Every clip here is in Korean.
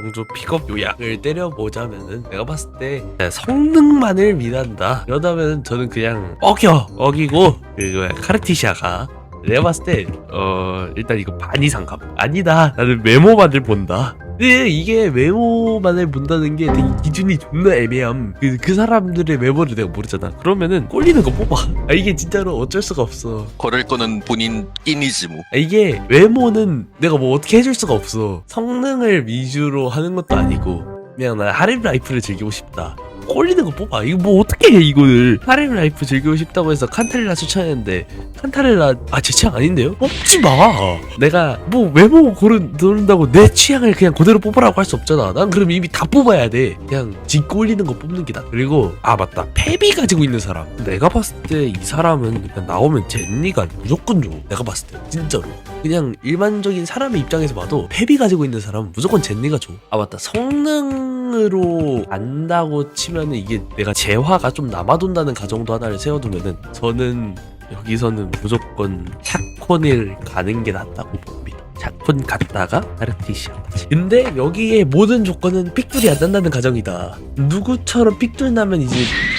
명조 픽업 요약을 때려보자면은 내가 봤을 때 그냥 성능만을 미난다. 그러다면 저는 그냥 어겨! 어기고 그 카르티시아가 내가 봤을 때 어 일단 이거 반 이상 감. 아니다. 나는 메모만을 본다 근데 이게 메모만을 본다는 게 되게 기준이 존나 애매함. 그, 그 사람들의 메모를 내가 모르잖아. 그러면은 꼴리는 거 뽑아. 아 이게 진짜로 어쩔 수가 없어. 걸을 거는 본인 끼니지 뭐. 아, 이게 외모는 내가 뭐 어떻게 해줄 수가 없어. 성능을 위주로 하는 것도 아니고 그냥 나 하렘 라이프를 즐기고 싶다 꼴리는 거 뽑아. 이거 뭐 어떻게 해 이거를. 하렘 라이프 즐기고 싶다고 해서 칸타렐라 추천했는데 칸타렐라 아제 취향 아닌데요? 뽑지 마. 내가 뭐 외모 고른 고른다고 내 취향을 그냥 그대로 뽑으라고 할 수 없잖아. 난 그럼 이미 다 뽑아야 돼. 그냥 지 꼴리는 거 뽑는 게 나. 그리고 아 맞다. 패비 가지고 있는 사람. 내가 봤을 때 이 사람은 그냥 나오면 젠니가 무조건 줘 내가 봤을 때. 진짜로. 그냥 일반적인 사람의 입장에서 봐도 패비 가지고 있는 사람은 무조건 젠니가 줘. 아 맞다. 성능 으로 안다고 치면은 이게 내가 재화가 좀 남아돈다는 가정도 하나를 세워두면은 저는 여기서는 무조건 샤콘을 가는 게 낫다고 봅니다. 샤콘 갔다가 아르티시아. 근데 여기에 모든 조건은 픽둘이 안 난다는 가정이다. 누구처럼 픽둘 나면 이제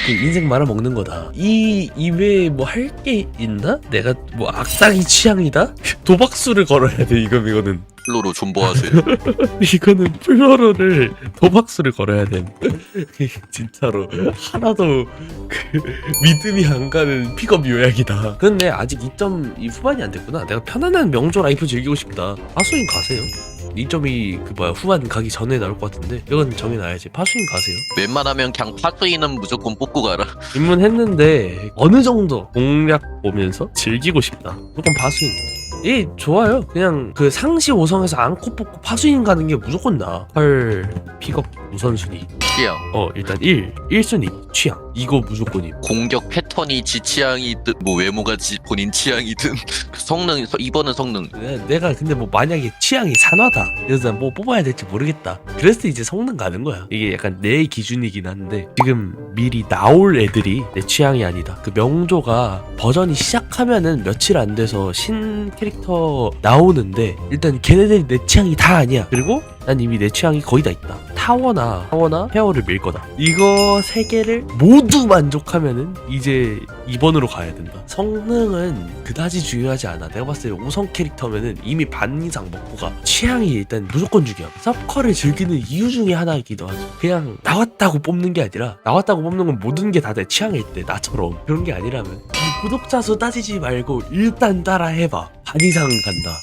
그 인생 말아먹는 거다. 이 이외에 뭐 할 게 있나? 내가 뭐 악당이 취향이다? 도박수를 걸어야 돼 이거 이거는. 플로로 존버하세요. 이거는 플로로를 도박수를 걸어야 돼. 진짜로 하나도 그 믿음이 안 가는 픽업 요약이다. 근데 아직 2.2 후반이 안 됐구나. 내가 편안한 명조 라이프 즐기고 싶다. 파수인 가세요. 2.2그 뭐야 후반 가기 전에 나올 것 같은데 이건 정해놔야지. 파수인 가세요. 웬만하면 그냥 파수인은 무조건 뽑고 가라. 입문했는데 어느 정도 공략 보면서 즐기고 싶다. 무조건 파수인. 이 좋아요. 그냥 그 상시 5성에서 안고 뽑고 파수인 가는 게 무조건 나. 헐 픽업 우선순위. 취향. 어 일단 1 1순위 취향. 이거 무조건임 공격 패턴이 지 취향이든 뭐 외모가 지 본인 취향이든 그 성능 서- 이번은 성능. 내- 내가 근데 뭐 만약에 취향이 산화다. 그래서 난뭐 뽑아야 될지 모르겠다. 그랬을 때 이제 성능 가는 거야. 이게 약간 내 기준이긴 한데 지금 미리 나올 애들이 내 취향이 아니다. 그 명조가 버전이 시작하면은 며칠 안 돼서 신 캐릭터 나오는데 일단 걔네들이 내 취향이 다 아니야. 그리고 난 이미 내 취향이 거의 다 있다 타워나 타워나 페어를 밀 거다. 이거 세 개를 모두 만족하면은 이제 2번으로 가야 된다. 성능은 그다지 중요하지 않아. 내가 봤을 때 5성 캐릭터면은 이미 반 이상 먹고 가 취향이 일단 무조건 중요함. 서커를 즐기는 이유 중에 하나이기도 하죠 그냥 나왔다고 뽑는 게 아니라 나왔다고 뽑는 건 모든 게 다 내 취향일 때 나처럼 그런 게 아니라면 이 구독자 수 따지지 말고 일단 따라 해봐. 반 이상 간다